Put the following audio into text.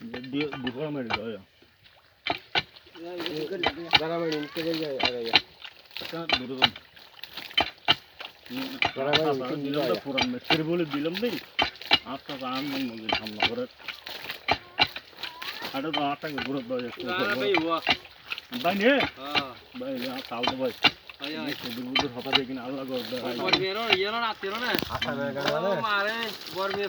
में जाया बराबर इनके ले जाया आ गया कहाँ दूर तुम बराबर इनके दिलम तो पूरा में फिर बोले दिलम नहीं आपका काम नहीं मुझे हम नगर अरे तो आता है ग्रुप दो भाई हुआ भाई ने हाँ भाई यहाँ ताल दो भाई आया दूर दूर हटा दे कि ना अलग और मेरा ये ना तेरा ना मारे बोर में